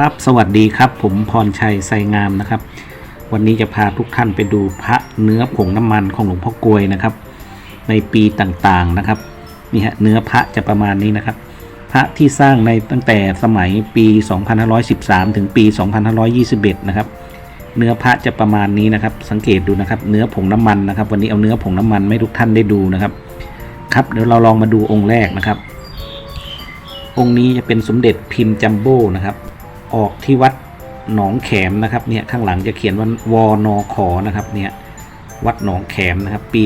ครับสวัสดีครับ ผมพรชัยไซงามนะครับ วันนี้จะพาทุกท่านไปดูพระเนื้อผงน้ำมันของหลวงพ่อกลวยนะครับ ในปีต่างๆนะครับนี่ฮะเนื้อพระจะประมาณนี้นะครับ พระที่สร้างในตั้งแต่สมัยปี 2513 ถึงปี 2521 นะครับ เนื้อพระจะประมาณนี้นะครับ สังเกตดูนะครับ เนื้อผงน้ำมันนะครับ วันนี้เอาเนื้อผงน้ำมันให้ทุกท่านได้ดูนะครับ ครับเดี๋ยวเราลองมาดูองค์แรกนะครับ องค์นี้จะเป็นสมเด็จพิมพ์จัมโบ้นะครับ ออกที่วัดหนองแขมนะครับเนี่ยข้างหลังจะเขียนว่าวอนอขอนะครับเนี่ยวัดหนองแขมนะครับปี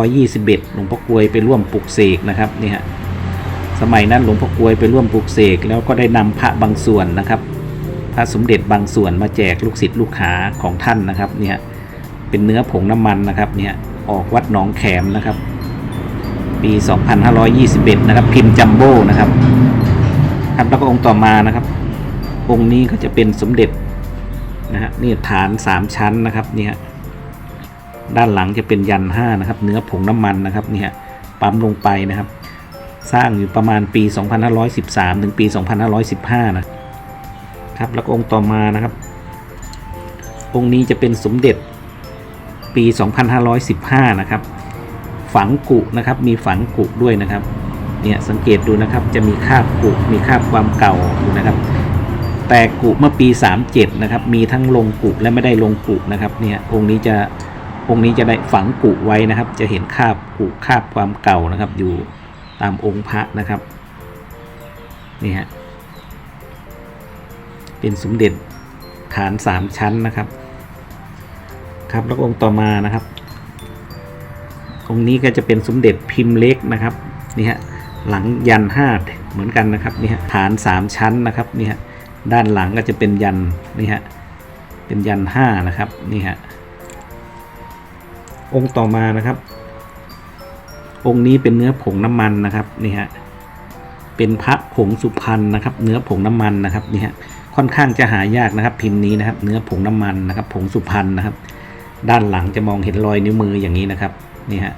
2521 หลวงพ่อกลวยไปร่วมปลุกเสกนะครับเนี่ยฮะสมัยนั้นหลวงพ่อกลวยไปร่วมปลุกเสกแล้วก็ได้นำพระบางส่วนนะครับ พระสมเด็จบางส่วนมาแจกลูกศิษย์ลูกหาของท่านนะครับเนี่ยเป็นเนื้อผงน้ำมันนะครับเนี่ยออกวัดหนองแขมนะครับ ปี 2521 นะครับพิมพ์จัมโบ้นะครับครับแล้วก็องค์ต่อมานะครับ องค์นี้ก็จะเป็นสมเด็จนะฮะนี่ฐานสามชั้นนะครับเนี่ยด้านหลังจะเป็นยันห้านะครับ เนื้อผงน้ำมันนะครับเนี่ยปั๊มลงไปนะครับ สร้างอยู่ประมาณปี 2513 ถึงปี 2515 นะครับแล้วก็องค์ต่อมานะครับ องค์นี้จะเป็นสมเด็จปี 2515 นะครับ ฝังกุนะครับ มีฝังกุด้วยนะครับ เนี่ยสังเกตดูนะครับ จะมีคราบกุ มีคราบความเก่าอยู่นะครับ แต่กุเมื่อปี 37 นะครับ มีทั้งลงกุและไม่ได้ลงกุนะครับเนี่ยองค์นี้จะองค์นี้จะได้ฝังกุไว้นะครับ จะเห็นคาบกุคาบความเก่านะครับ อยู่ตามองค์พระนะครับนี่ฮะเป็นสมเด็จฐานสามชั้นนะครับ ครับแล้วองค์ต่อมานะครับ องค์นี้ก็จะเป็นสมเด็จพิมพ์เล็กนะครับนี่ฮะหลังยันห้าเหมือนกันนะครับนี่ฮะฐานสามชั้นนะครับนี่ฮะ ด้านหลังก็จะเป็นยันนี่ฮะเป็นยันห้านะครับนี่ฮะองค์ต่อมานะครับ องค์นี้เป็นเนื้อผงน้ำมันนะครับนี่ฮะเป็นพระผงสุพรรณนะครับ เนื้อผงน้ำมันนะครับนี่ฮะค่อนข้างจะหายากนะครับ พิมพ์นี้นะครับ เนื้อผงน้ำมันนะครับ ผงสุพรรณนะครับ ด้านหลังจะมองเห็นรอยนิ้วมืออย่างนี้นะครับนี่ฮะ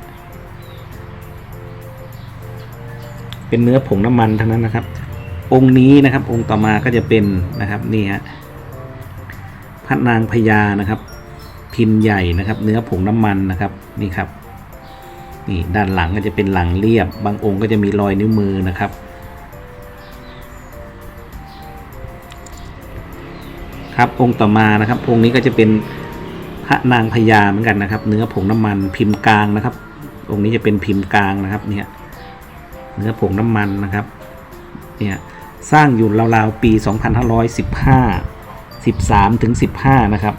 เป็นเนื้อผงน้ำมันทั้งนั้นนะครับ องค์นี้นะครับ องค์ต่อมาก็จะเป็นนะครับนี่ฮะพระนางพญานะครับ พิมพ์ใหญ่นะครับ เนื้อผงน้ำมันนะครับนี่ครับนี่ด้านหลังก็จะเป็นหลังเรียบ บางองค์ก็จะมีรอยนิ้วมือนะครับครับองค์ต่อมานะครับ องค์นี้ก็จะเป็นพระนางพญาเหมือนกันนะครับ เนื้อผงน้ำมันพิมพ์กลางนะครับ องค์นี้จะเป็นพิมพ์กลางนะครับเนี่ยเนื้อผงน้ำมันนะครับเนี่ย สร้างอยู่ราวๆปี 2515 13ถึง15 นะครับ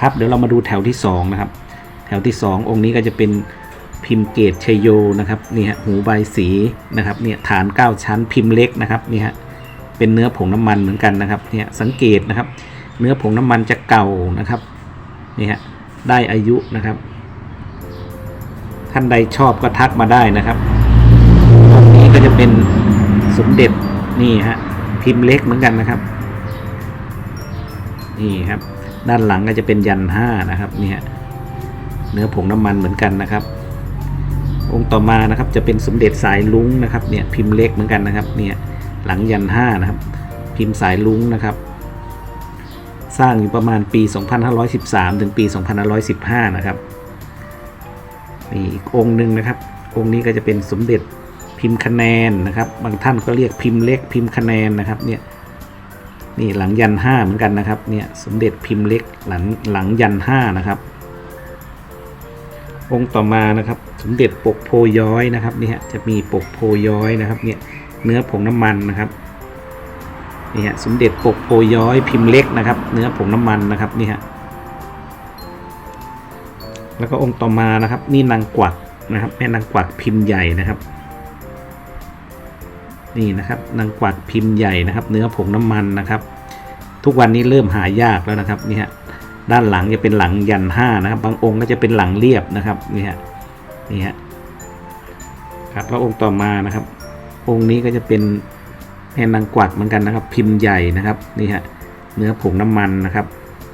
ครับเดี๋ยวเรามาดูแถวที่ 2 นะครับ แถวที่ 2 องค์นี้ก็จะเป็นพิมพ์เกตชยโยนะครับนี่ฮะหูใบสีนะครับเนี่ยฐาน 9 ชั้นพิมพ์เล็กนะครับนี่ฮะเป็นเนื้อผงน้ำมันเหมือนกันนะครับเนี่ยสังเกตนะครับ เนื้อผงน้ำมันจะเก่านะครับนี่ฮะได้อายุนะครับ ท่านใดชอบก็ทักมาได้นะครับตรงนี้ก็จะเป็นสมเด็จ นี่ฮะพิมพ์เล็กเหมือนกันนะครับ นี่ครับ ด้านหลังก็จะเป็นยันห้านะครับนี่ฮะเนื้อผงน้ำมันเหมือนกันนะครับ องค์ต่อมานะครับจะเป็นสมเด็จสายลุ้งนะครับเนี่ยพิมพ์เล็กเหมือนกันนะครับเนี่ยหลังยันห้านะครับ พิมพ์สายลุ้งนะครับ สร้างอยู่ประมาณปี 2513 ถึงปี 2515 นะครับนี่อีกองค์หนึ่งนะครับ องค์นี้ก็จะเป็นสมเด็จ พิมพ์คะแนนนะครับ บางท่านก็เรียกพิมพ์เล็กพิมพ์คะแนนนะครับเนี่ยนี่หลังยันห้าเหมือนกันนะครับเนี่ยสมเด็จพิมพ์เล็กหลังหลังยันห้านะครับ องค์ต่อมานะครับ สมเด็จปกโพย้อยนะครับนี่ฮะจะมีปกโพย้อยนะครับเนี่ยเนื้อผงน้ำมันนะครับนี่ฮะสมเด็จปกโพย้อยพิมพ์เล็กนะครับ เนื้อผงน้ำมันนะครับนี่ฮะแล้วก็องค์ต่อมานะครับ นี่นางกวักนะครับแม่นางกวักพิมพ์ใหญ่นะครับ นี่นะครับนางกวักพิมพ์ใหญ่นะครับ เนื้อผงน้ำมันนะครับ ทุกวันนี้เริ่มหายากแล้วนะครับนี่ฮะด้านหลังจะเป็นหลังยันห้านะครับ บางองค์ก็จะเป็นหลังเรียบนะครับนี่ฮะนี่ฮะครับแล้วองค์ต่อมานะครับ องค์นี้ก็จะเป็นแม่นางกวักเหมือนกันนะครับ พิมพ์ใหญ่นะครับนี่ฮะเนื้อผงน้ำมันนะครับ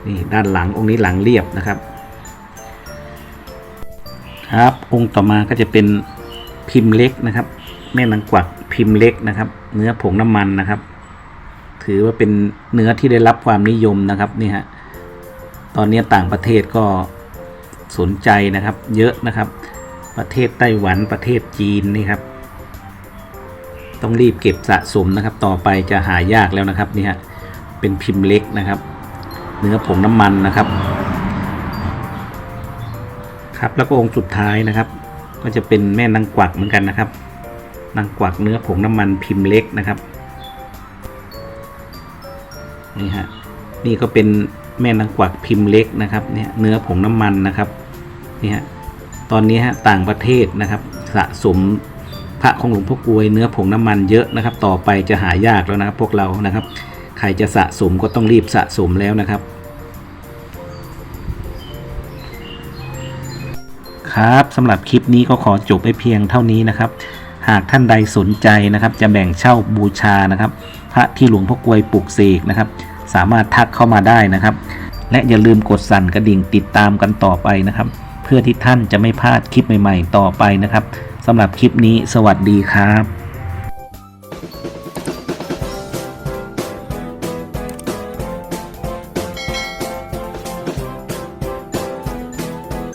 นี่ด้านหลังองค์นี้หลังเรียบนะครับ ครับองค์ต่อมาก็จะเป็นพิมพ์เล็กนะครับ แม่นางกวัก พิมพ์เล็กนะครับ เนื้อผงน้ำมันนะครับ ถือว่าเป็นเนื้อที่ได้รับความนิยมนะครับนี่ฮะตอนนี้ต่างประเทศก็สนใจนะครับ เยอะนะครับ ประเทศไต้หวันประเทศจีนนี่ครับ ต้องรีบเก็บสะสมนะครับ ต่อไปจะหายากแล้วนะครับนี่ฮะเป็นพิมพ์เล็กนะครับ เนื้อผงน้ำมันนะครับ ครับแล้วก็องค์สุดท้ายนะครับ ก็จะเป็นแม่นางกวักเหมือนกันนะครับ นางกวักเนื้อผงน้ำมันพิมพ์เล็กนะครับนี่ฮะนี่ก็เป็นแม่นางกวักพิมพ์เล็กนะครับเนี่ยเนื้อผงน้ำมันนะครับนี่ฮะตอนนี้ฮะต่างประเทศนะครับ สะสมพระของหลวงพ่อกลวยเนื้อผงน้ำมันเยอะนะครับ ต่อไปจะหายากแล้วนะครับ พวกเรานะครับ ใครจะสะสมก็ต้องรีบสะสมแล้วนะครับครับสำหรับคลิปนี้ก็ขอจบไปเพียงเท่านี้นะครับ หากท่านใดสนใจนะครับ จะแบ่งเช่าบูชานะครับ พระที่หลวงพ่อกวยปลูกเสกนะครับ สามารถทักเข้ามาได้นะครับ และอย่าลืมกดสั่นกระดิ่งติดตามกันต่อไปนะครับ เพื่อที่ท่านจะไม่พลาดคลิปใหม่ ๆ ต่อไปนะครับสำหรับคลิปนี้สวัสดีครับ